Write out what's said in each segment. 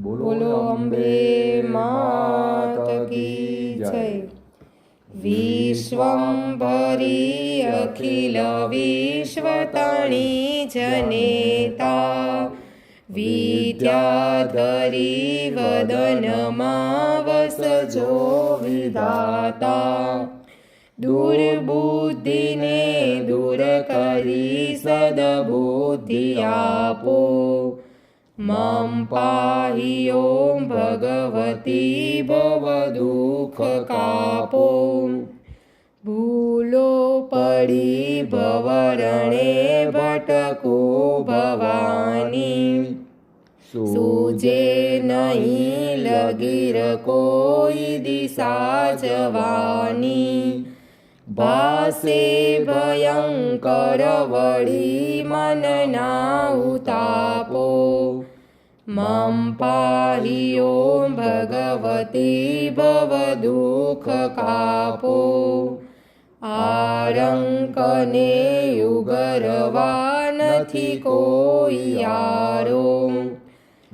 બોલો અંબે માત કી જય. વિશ્વંભરી અખિલ વિશ્વતણી જનેતા. વિદ્યાધરી વદનમાં વસજો વિધાતા. દુર્બુદ્ધિને દૂર કરી સદબુદ્ધિ આપો. મમ પાહી ઓમ ભગવતી ભવ દુઃખ કાપો ભૂલો પડી ભવરણે ભટકો ભવાની. સૂજે નહીં લગીર કોઈ દિશા જવાની. ભાસે ભયંકર વળી મનના ઉતાપો. મમ પાહી ઓમ ભગવતી ભવ દુઃખ કાપો. આરંકને યુગરવા નથી કોઈ યારો.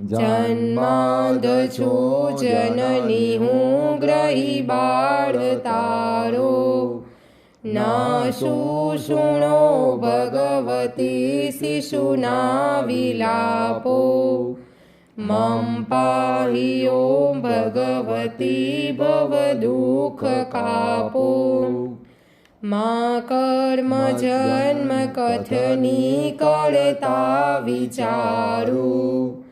જન્માંધ છું જનની હું ગ્રહી બાળ તારો. ના શુણો ભગવતી શિશુના વિલાપો. મમ पाहि ॐ ભગવતી ભવ દુઃખ કાપો. મા કર્મ જન્મ કથની કરતા વિચારું.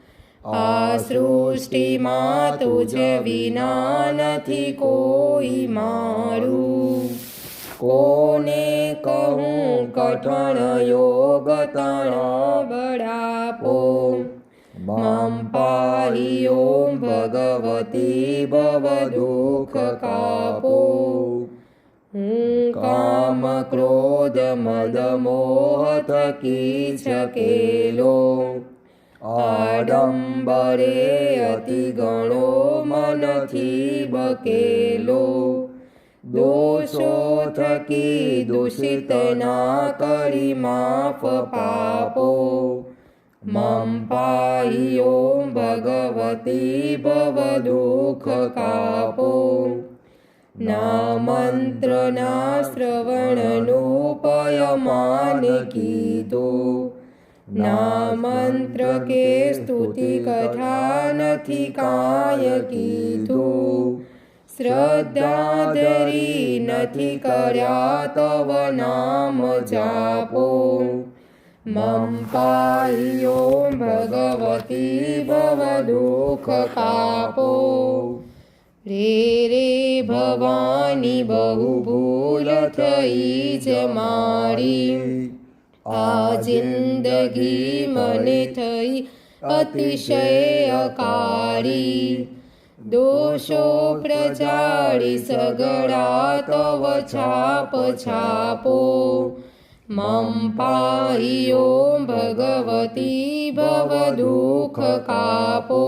આ સૃષ્ટિમાં તુજ વિના નથી કોઈ મારું. કોને કહું કઠણ યોગ તણ બળાપો થકી શકેલો આડંબરે અતિ ગણો મનથી બકેલો. દોષો થકી દૂષિત ના કરી માફ પાપો. મમ પાહી ઓમ ભગવતી ભવ દુઃખ કાપો. ના મંત્ર ના य मानकीतु नामन्त्रके स्तुतिकथा नथिकायकीतु श्रद्धादरी नथि नरा तव नाम जापो। मम पाय भगवती भव दुःखपापो રે રે ભવાની બહુ ભૂલ થઈ જ મારી આ જિંદગી મને થઈ અતિશય અકાળી દોષો પ્રજાળી સગડા તવ છાપ છાપો મમ પાહી ભગવતી ભવ દુઃખ કાપો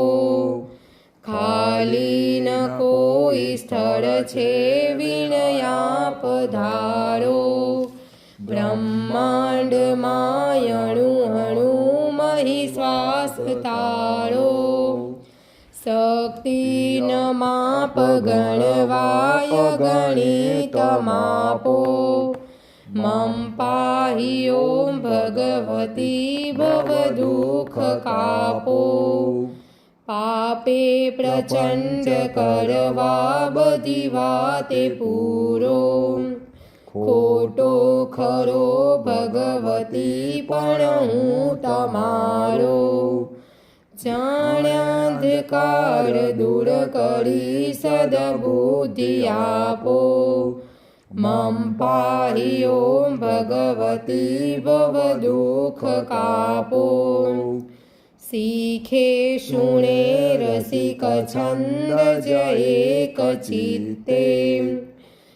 ખાલી ન કોઈ સ્થળ છે વિણયા પધારો. બ્રહ્માંડ માયણુ અણુ મહી શ્વાસ તારો. શક્તિ ન માપ ગણવાય ગણિત માપો. મમ પાહી ઓમ ભગવતી ભવ દુઃખ કાપો. પાપે પ્રચંડ કરવા બધી વાતે પૂરો. ખોટો ખરો ભગવતી પણ હું તમારો. જાણ્યાંધકાર દૂર કરી સદબુદ્ધિ આપો. મમ પાહી ઓમ ભગવતી ભવ દુઃખ કાપો. सीखे शुणे रसिकछन्द एकचित्ते कचित्ते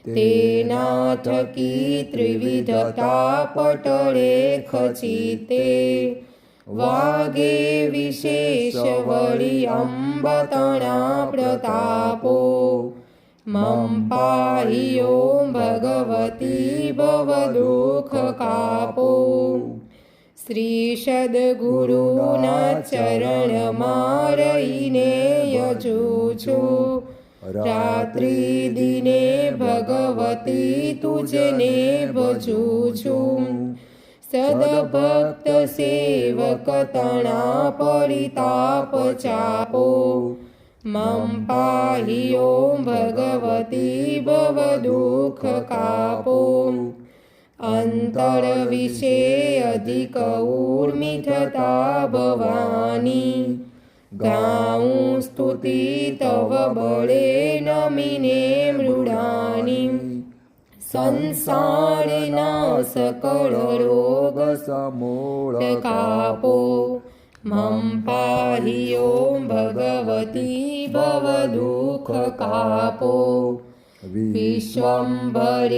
ते नाथकी त्रिविधता पटरेखचिते वागे विशेषवरि अम्बतणाप्रतापो मं पायि ॐ भगवती भवदुःखकापो। શ્રી સદગુરુના ચરણમાં રહીને યજું છું રાત્રિ દિને ભગવતી તુજને ભજું છું સદભક્ત સેવક તણા પરિતાપ ચાપો મમ પાહી ઓમ ભગવતી ભવ દુઃખ કાપો अन्तर्विषे अधिक ऊर्मिठता भवानी गां स्तुति तव वरे नमिने मृडानि। संसारिनाशकररोगसमोखकापो मं पाहि ॐ भगवती भवदुःखकापो। સમૂળ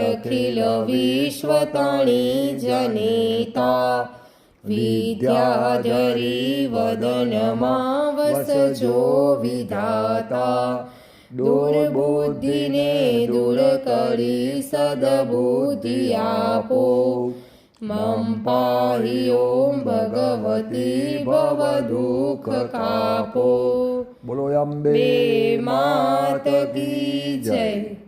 अखिल विश्वतणी जनिता विद्याधरी ભગવતી ભવ દુઃખ કાપો વિશ્વંભરી અખિલ વિશ્વતણી મમ પાહી ઓમ ભગવતી ભવ દુઃખ કાપો બોલો અંબે માત કી જય.